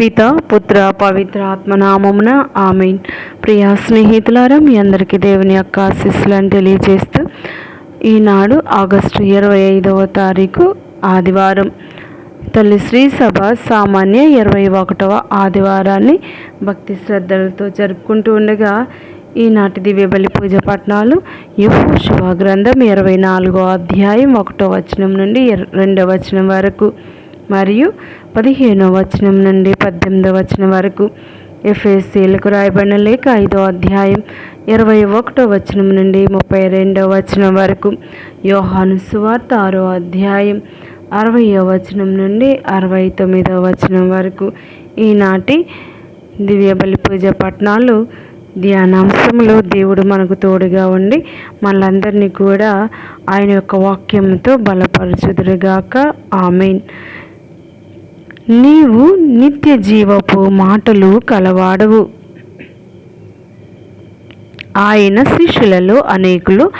పిత పుత్ర పవిత్ర ఆత్మనామమున ఆమెన్. ప్రియా స్నేహితులారా మీ అందరికీ దేవుని యొక్క ఆశీస్సులను తెలియజేస్తూ ఈనాడు ఆగస్టు ఇరవై ఐదవ తారీఖు ఆదివారం. తల్లి శ్రీ సభ సామాన్య ఇరవై ఒకటవ ఆదివారాన్ని భక్తి శ్రద్ధలతో జరుపుకుంటూ ఉండగా ఈనాటి దివ్య బలి పూజ పట్నాలు యహోశివ గ్రంథం ఇరవై నాలుగో అధ్యాయం ఒకటో వచనం నుండి రెండవ రెండో వచనం వరకు. మరియు పదిహేనో వచనం నుండి పద్దెనిమిదో వచనం వరకు ఎఫ్ఎస్సీలకు రాయబడిన లేఖ ఐదో అధ్యాయం ఇరవై ఒకటో వచనం నుండి ముప్పై రెండో వచనం వరకు యోహాను సువార్త ఆరో అధ్యాయం అరవయో వచనం నుండి అరవై తొమ్మిదో వచనం వరకు ఈనాటి దివ్య బలి పూజ పట్నాలు ధ్యానాంశంలో దేవుడు మనకు తోడుగా ఉండి మనందరినీ కూడా ఆయన యొక్క వాక్యంతో బలపరచుదురుగాక. ఆమెన్. నీవు నిత్య జీవపు మాటలు కలవాడవు. ఆయన శిష్యులలో అనేకులు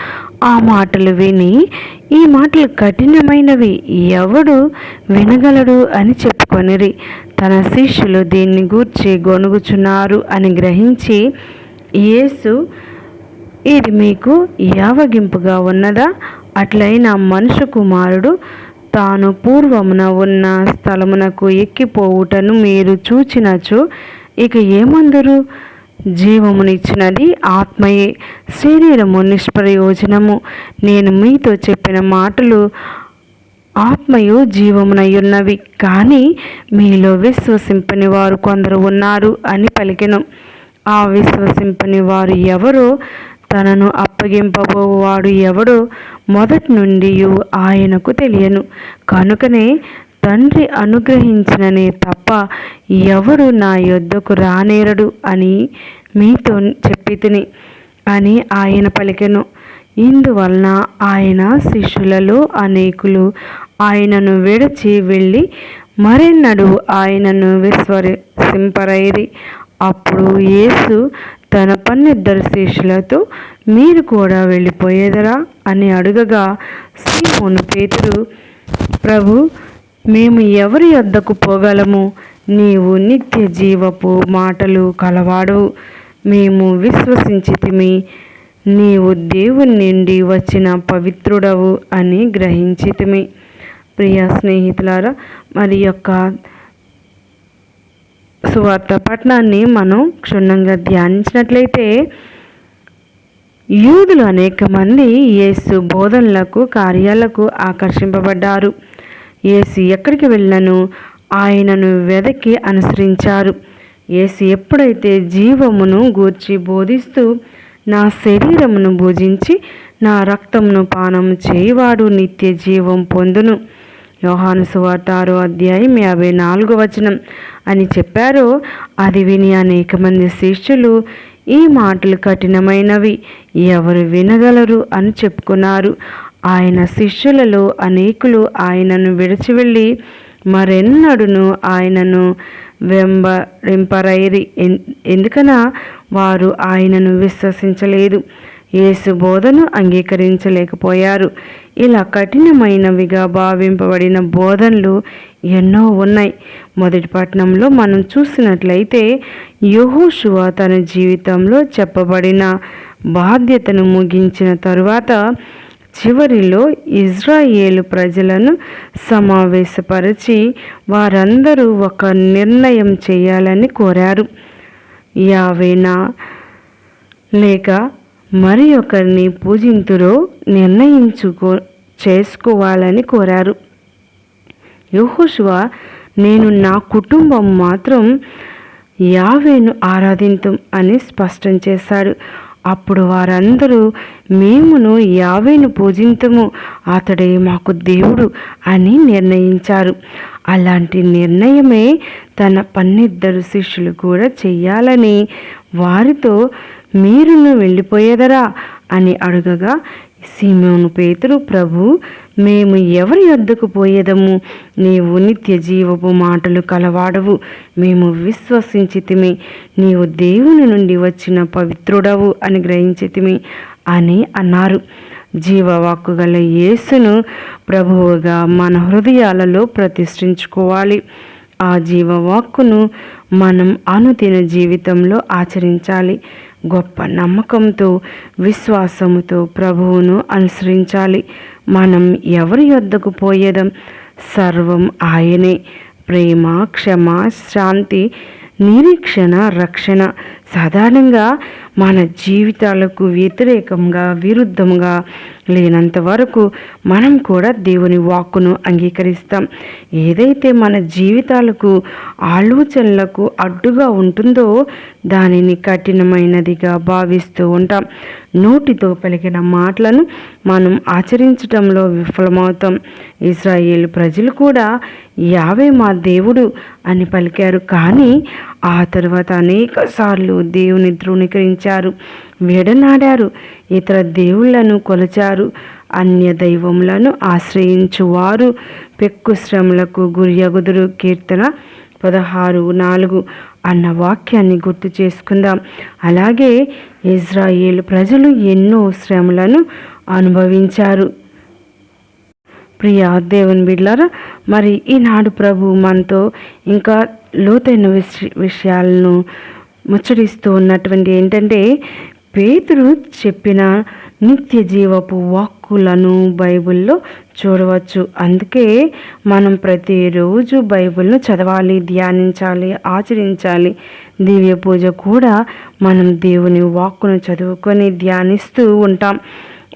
ఆ మాటలు విని ఈ మాటలు కఠినమైనవి ఎవడు వినగలడు అని చెప్పుకొనిరి. తన శిష్యులు దీన్ని గూర్చి గొనుగుచున్నారు అని గ్రహించి యేసు ఇది మీకు యావగింపుగా ఉన్నదా? అట్లయిన మనుషు కుమారుడు తాను పూర్వమున ఉన్న స్థలమునకు ఎక్కిపోవుటను మీరు చూచినచో ఇక ఏమందరు? జీవమునిచ్చినది ఆత్మయే శరీరము నిష్ప్రయోజనము. నేను మీతో చెప్పిన మాటలు ఆత్మయు జీవమునయ్యున్నవి కానీ మీలో విశ్వసింపని వారు కొందరు ఉన్నారు అని పలికెను. ఆ విశ్వసింపని వారు ఎవరో తనను అప్పగింపబోవాడు ఎవడో మొదటి నుండి ఆయనకు తెలియను. కనుకనే తండ్రి అనుగ్రహించిననే తప్ప ఎవడు నా యొద్దకు రానేరడు అని మీతో చెప్పి తిని అని ఆయన పలికెను. ఇందువలన ఆయన శిష్యులలో అనేకులు ఆయనను విడచి వెళ్ళి మరెన్నడు ఆయనను విస్మరింపరైరి అప్పుడు యేసు తన పన్నిద్దరు శిష్యులతో మీరు కూడా వెళ్ళిపోయేదరా? అని అడుగగా సీమోను పేతురు ప్రభు మేము ఎవరి వద్దకు పోగలము? నీవు నిత్య జీవపు మాటలు కలవాడు. మేము విశ్వసించితిమి. నీవు దేవుని నుండి వచ్చిన పవిత్రుడవు అని గ్రహించితిమి. ప్రియ స్నేహితులారా మరి యొక్క సువార్త పట్టణాన్ని మనం క్షుణ్ణంగా ధ్యానించినట్లయితే యూదులు అనేక మంది యేసు బోధనలకు కార్యాలకు ఆకర్షింపబడ్డారు. యేసు ఎక్కడికి వెళ్ళను ఆయనను వెదకి అనుసరించారు. యేసు ఎప్పుడైతే జీవమును గూర్చి బోధిస్తూ నా శరీరమును భుజించి నా రక్తమును పానం చేయువాడు నిత్య జీవం పొందును. యోహాను సువార్త ఆరో అధ్యాయం యాభై నాలుగు వచనం అని చెప్పారో. అది విని అనేక మంది శిష్యులు ఈ మాటలు కఠినమైనవి ఎవరు వినగలరు? అని చెప్పుకున్నారు. ఆయన శిష్యులలో అనేకులు ఆయనను విడిచి వెళ్ళి మరెన్నడును ఆయనను వెంబడింపరైరి ఎన్- వారు ఆయనను విశ్వసించలేదు. యేసు బోధను అంగీకరించలేకపోయారు. ఇలా కఠినమైనవిగా భావింపబడిన బోధనలు ఎన్నో ఉన్నాయి. మొదటి పట్టణంలో మనం చూసినట్లయితే యహోషువ తన జీవితంలో చెప్పబడిన బాధ్యతను ముగించిన తరువాత చివరిలో ఇజ్రాయేలు ప్రజలను సమావేశపరిచి వారందరూ ఒక నిర్ణయం చేయాలని కోరారు. యావేనా లేక మరి ఒకరిని పూజింతురో నిర్ణయించుకో చేసుకోవాలని కోరారు. యెహోషువ నేను నా కుటుంబం మాత్రం యావేను ఆరాధింతం అని స్పష్టం చేశాడు. అప్పుడు వారందరూ మేమును యావేను పూజింతము అతడే మాకు దేవుడు అని నిర్ణయించారు. అలాంటి నిర్ణయమే తన పన్నిద్దరు శిష్యులు కూడా చెయ్యాలని వారితో మీరును వెళ్ళిపోయేదరా అని అడుగగా సీమోను పేతురు ప్రభు మేము ఎవరి వద్దకు పోయేదము? నీవు నిత్య జీవపు మాటలు కలవాడవు. మేము విశ్వసించితిమి. నీవు దేవుని నుండి వచ్చిన పవిత్రుడవు అని గ్రహించితిమి అని అన్నారు. జీవవాక్కు గల యేసును ప్రభువుగా మన హృదయాలలో ప్రతిష్ఠించుకోవాలి. ఆ జీవవాక్కును మనం అనుదిన జీవితంలో ఆచరించాలి. గొప్ప నమ్మకంతో విశ్వాసముతో ప్రభువును అనుసరించాలి. మనం ఎవరి యొద్దకు పోయేదం? సర్వం ఆయనే. ప్రేమ క్షమ శాంతి నిరీక్షణ రక్షణ సాధారణంగా మన జీవితాలకు వ్యతిరేకంగా విరుద్ధంగా లేనంత వరకు మనం కూడా దేవుని వాక్కును అంగీకరిస్తాం. ఏదైతే మన జీవితాలకు ఆలోచనలకు అడ్డుగా ఉంటుందో దానిని కఠినమైనదిగా భావిస్తూ ఉంటాం. నోటితో పలికిన మాటలను మనం ఆచరించడంలో విఫలమవుతాం. ఇస్రాయేల్ ప్రజలు కూడా యావే మా దేవుడు అని పలికారు. కానీ ఆ తర్వాత అనేక సార్లు దేవుని ధృవీకరించారు వేడనాడారు ఇతర దేవుళ్ళను కొలచారు అన్య దైవములను ఆశ్రయించువారు. పెక్కు శ్రమలకు గురియగుదురు కీర్తన పదహారు నాలుగు అన్న వాక్యాన్ని గుర్తు చేసుకుందాం. అలాగే ఇజ్రాయేల్ ప్రజలు ఎన్నో శ్రమలను అనుభవించారు. ప్రియ దేవుని బిడ్లారా మరి ఈనాడు ప్రభు మనతో ఇంకా లోతైన విషయాలను ముచ్చడిస్తూ ఉన్నటువంటి ఏంటంటే పేతురు చెప్పిన నిత్య జీవపు వాక్కులను బైబిల్లో చూడవచ్చు. అందుకే మనం ప్రతిరోజు బైబిల్ను చదవాలి ధ్యానించాలి ఆచరించాలి. దివ్య పూజ కూడా మనం దేవుని వాక్కును చదువుకొని ధ్యానిస్తూ ఉంటాం.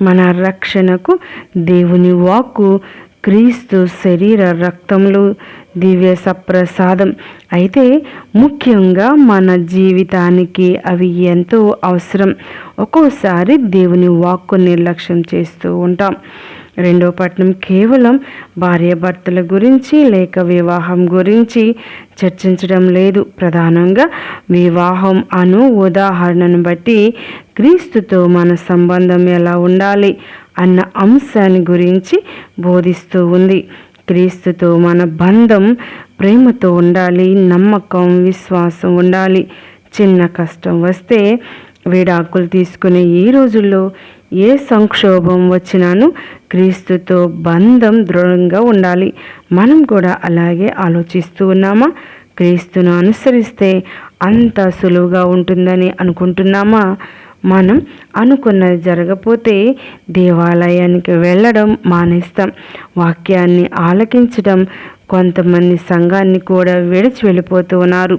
మన రక్షణకు దేవుని వాక్కు క్రీస్తు శరీర రక్తములు దివ్య సప్రసాదం. అయితే ముఖ్యంగా మన జీవితానికి అవి ఎంతో అవసరం. ఒక్కోసారి దేవుని వాక్కు నిర్లక్ష్యం చేస్తూ ఉంటాం. రెండో పట్నం కేవలం భార్యాభర్తల గురించి లేక వివాహం గురించి చర్చించడం లేదు. ప్రధానంగా వివాహం అను ఉదాహరణను బట్టి క్రీస్తుతో మన సంబంధం ఎలా ఉండాలి అన్న అంశాన్ని గురించి బోధిస్తూ ఉంది. క్రీస్తుతో మన బంధం ప్రేమతో ఉండాలి నమ్మకం విశ్వాసం ఉండాలి. చిన్న కష్టం వస్తే విడాకులు తీసుకునే ఈ రోజుల్లో ఏ సంక్షోభం వచ్చినాను క్రీస్తుతో బంధం దృఢంగా ఉండాలి. మనం కూడా అలాగే ఆలోచిస్తూ ఉన్నామా? క్రీస్తును అనుసరిస్తే అంత సులువుగా ఉంటుందని అనుకుంటున్నామా? మనం అనుకున్నది జరగపోతే దేవాలయానికి వెళ్ళడం మానేస్తాం. వాక్యాన్ని ఆలకించడం కొంతమంది సంఘాన్ని కూడా విడిచి వెళ్ళిపోతూ ఉన్నారు.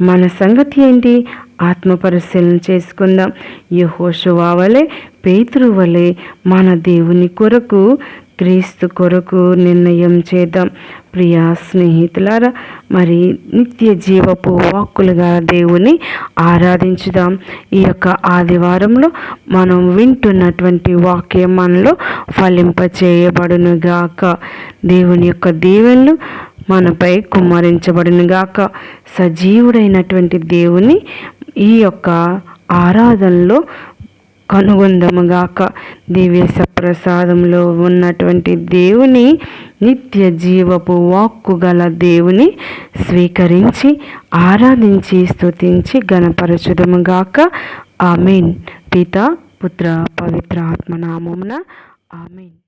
మన సంగతి ఏంటి? ఆత్మ పరిశీలన చేసుకుందాం. యహోషువా వలె పేతురు వలె మన దేవుని కొరకు క్రీస్తు కొరకు నిర్ణయం చేద్దాం. ప్రియా స్నేహితులారా మరి నిత్య జీవపు వాక్కులుగా దేవుని ఆరాధించుదాం. ఈ యొక్క ఆదివారంలో మనం వింటున్నటువంటి వాక్యం మనలో ఫలింపచేయబడునుగాక. దేవుని యొక్క దీవెనలు మనపై కుమ్మరించబడినగాక. సజీవుడైనటువంటి దేవుని ఈ యొక్క ఆరాధనలో కనుగొందముగాక. దివ్య ప్రసాదంలో ఉన్నటువంటి దేవుని నిత్య జీవపు వాక్కు గల దేవుని స్వీకరించి ఆరాధించి స్తుతించి గణపరచుదముగాక ఆమెన్. పిత పుత్ర పవిత్ర ఆత్మనామమున ఆమెన్.